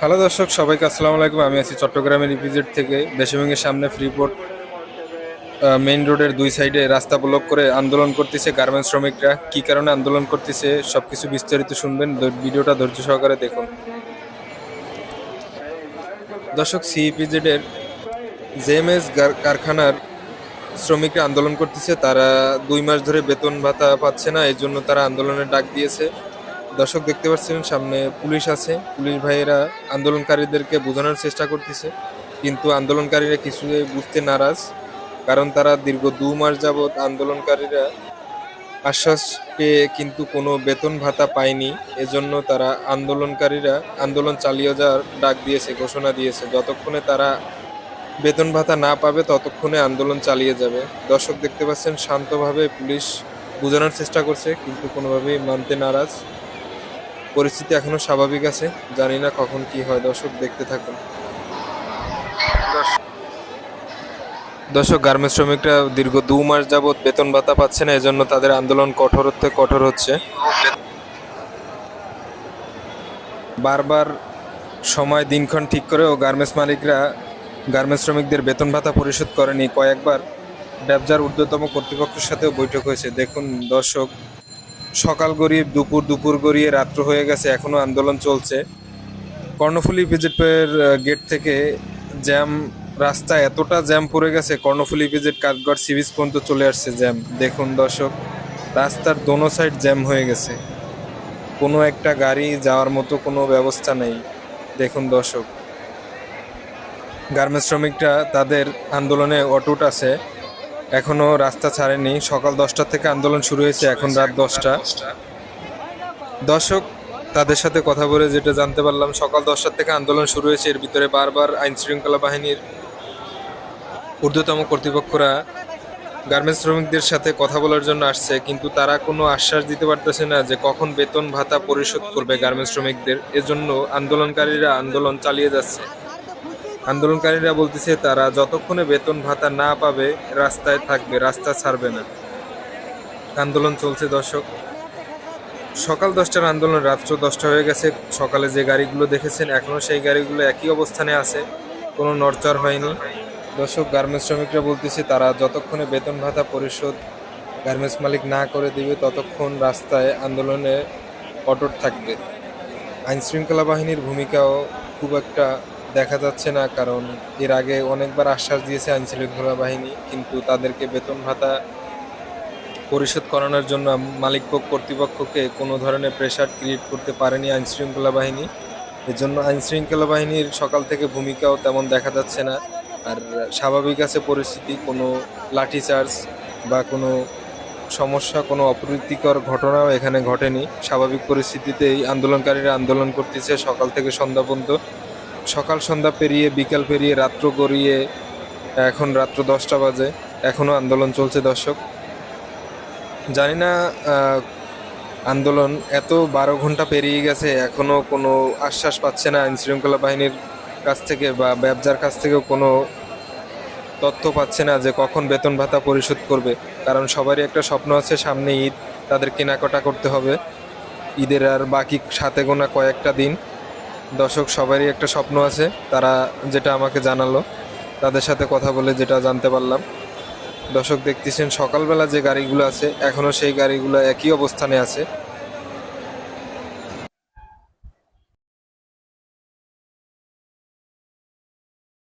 Hello দর্শক, সবাইকে আসসালামু আলাইকুম। আমি আছি চট্টগ্রামের ইপিজেড থেকে। দেশভঙ্গের সামনে ফ্রিপোর্ট মেইন রোডের দুই সাইডে রাস্তা ব্লক করে আন্দোলন করতেছে গার্মেন্টস শ্রমিকরা। কি কারণে আন্দোলন করতেছে সবকিছু বিস্তারিত শুনবেন। ভিডিওটা ধৈর্য সহকারে দেখুন। দর্শক সিইপিজেড এর জেএমএস কারখানার শ্রমিকরা আন্দোলন করতেছে। তারা দুই মাস ধরে বেতন ভাতা পাচ্ছে না এই জন্য তারা আন্দোলনের ডাক দিয়েছে। দর্শক দেখতে পাচ্ছেন, সামনে পুলিশ আছে। পুলিশ ভাইয়েরা আন্দোলনকারীদেরকে বোঝানোর চেষ্টা করতেছে। কিন্তু আন্দোলনকারীরা কিছুই বুঝতে নারাজ, কারণ তারা দীর্ঘ দু মাস যাবৎ আন্দোলনকারীরা আশ্বাস পেয়ে কিন্তু কোনো বেতন ভাতা পায়নি। এজন্য তারা আন্দোলনকারীরা আন্দোলন চালিয়ে যাওয়ার ডাক দিয়েছে, ঘোষণা দিয়েছে। যতক্ষণে তারা বেতন ভাতা না পাবে, ততক্ষণে আন্দোলন চালিয়ে যাবে। দর্শক দেখতে পাচ্ছেন, শান্তভাবে পুলিশ বোঝানোর চেষ্টা করছে, কিন্তু কোনোভাবেই মানতে নারাজ। পরিস্থিতি এখনও স্বাভাবিক আছে, জানি না কখন কি হয়। দর্শক, দেখতে থাকুন। দর্শক, গার্মেন্টস শ্রমিকরা দীর্ঘ দু মাস যাবৎ বেতন ভাতা পাচ্ছে না, এজন্য তাদের আন্দোলন কঠোর হতে কঠোর হচ্ছে। বারবার সময়, দিনক্ষণ ঠিক করেও গার্মেন্টস মালিকরা গার্মেন্টস শ্রমিকদের বেতন ভাতা পরিশোধ করেনি। কয়েকবার ব্যবসার ঊর্ধ্বতম কর্তৃপক্ষের সাথেও বৈঠক হয়েছে। দেখুন দর্শক সকাল গড়িয়ে দুপুর দুপুর গড়িয়ে রাত্র হয়ে গেছে এখনও আন্দোলন চলছে। কর্ণফুলী ভিজিটের গেট থেকে জ্যাম রাস্তা এতটা জ্যাম পড়ে গেছে, কর্ণফুলী ভিজিট কাঠগড় সিবিচ পর্যন্ত চলে আসছে জ্যাম দেখুন দর্শক, রাস্তার দোনো সাইড জ্যাম হয়ে গেছে। কোনো একটা গাড়ি যাওয়ার মতো কোনো ব্যবস্থা নেই। দেখুন দর্শক গার্মেন্টস শ্রমিকরা তাদের আন্দোলনে অটুট আছে। এখনও রাস্তা ছাড়েনি। সকাল দশটা থেকে আন্দোলন শুরু হয়েছে, এখন রাত দশটা। দর্শক, তাদের সাথে কথা বলে যেটা জানতে পারলাম, সকাল দশটা থেকে আন্দোলন শুরু হয়েছে। এর ভিতরে বারবার আইন শৃঙ্খলা বাহিনীর ঊর্ধ্বতম কর্তৃপক্ষরা গার্মেন্টস শ্রমিকদের সাথে কথা বলার জন্য আসছে, কিন্তু তারা কোনো আশ্বাস দিতে পারতেছে না যে কখন বেতন ভাতা পরিশোধ করবে গার্মেন্টস শ্রমিকদের। এজন্য আন্দোলনকারীরা আন্দোলন চালিয়ে যাচ্ছে। আন্দোলনকারীরা বলতেছে, তারা যতক্ষণে বেতন ভাতা না পাবে, রাস্তায় থাকবে, রাস্তা ছাড়বে না। আন্দোলন চলছে, দর্শক। সকাল দশটার আন্দোলন রাত্র দশটা হয়ে গেছে। সকালে যে গাড়িগুলো দেখেছেন, এখনও সেই গাড়িগুলো একই অবস্থানে আছে। কোনো নড়চড় হয়নি। দর্শক, গার্মেন্টস শ্রমিকরা বলতেছে, তারা যতক্ষণে বেতন ভাতা পরিশোধ গার্মেন্টস মালিক না করে দিবে, ততক্ষণ রাস্তায় আন্দোলনে অটট থাকবে। আইনশৃঙ্খলা বাহিনীর ভূমিকাও খুব একটা দেখা যাচ্ছে না, কারণ এর আগে অনেকবার আশ্বাস দিয়েছে আইন শৃঙ্খলা বাহিনী, কিন্তু তাদেরকে বেতন ভাতা পরিশোধ করানোর জন্য মালিক পক্ষ কর্তৃপক্ষকে কোনো ধরনের প্রেশার ক্রিয়েট করতে পারেনি আইন শৃঙ্খলা বাহিনী। এজন্য আইন শৃঙ্খলা বাহিনীর সকাল থেকে ভূমিকাও তেমন দেখা যাচ্ছে না। আর স্বাভাবিক আছে পরিস্থিতি, কোনো লাঠিচার্জ বা কোনো সমস্যা, কোনো অপ্রীতিকর ঘটনাও এখানে ঘটেনি। স্বাভাবিক পরিস্থিতিতে এই আন্দোলনকারীরা আন্দোলন করতেছে সকাল থেকে সন্ধ্যা পর্যন্ত। সকাল, সন্ধ্যা পেরিয়ে, বিকাল পেরিয়ে, রাত্র গড়িয়ে, এখন রাত্র দশটা বাজে এখনও আন্দোলন চলছে দর্শক। জানি না আন্দোলন এত বারো ঘণ্টা পেরিয়ে গেছে এখনও কোনো আশ্বাস পাচ্ছে না আইন শৃঙ্খলা বাহিনীর কাছ থেকে বা ব্যবসার কাছ থেকেও কোনো তথ্য পাচ্ছে না যে কখন বেতন ভাতা পরিশোধ করবে। কারণ সবারই একটা স্বপ্ন আছে, সামনে ঈদ, তাদের কেনাকাটা করতে হবে। ঈদের আর বাকি সাথে গোনা কয়েকটা দিন। দর্শক, সবারই একটা স্বপ্ন আছে। তারা যেটা আমাকে জানালো, তাদের সাথে কথা বলে যেটা জানতে পারলাম। দর্শক, দেখতেছেন সকালবেলা যে গাড়িগুলো আছে এখনও সেই গাড়িগুলো একই অবস্থানে আছে।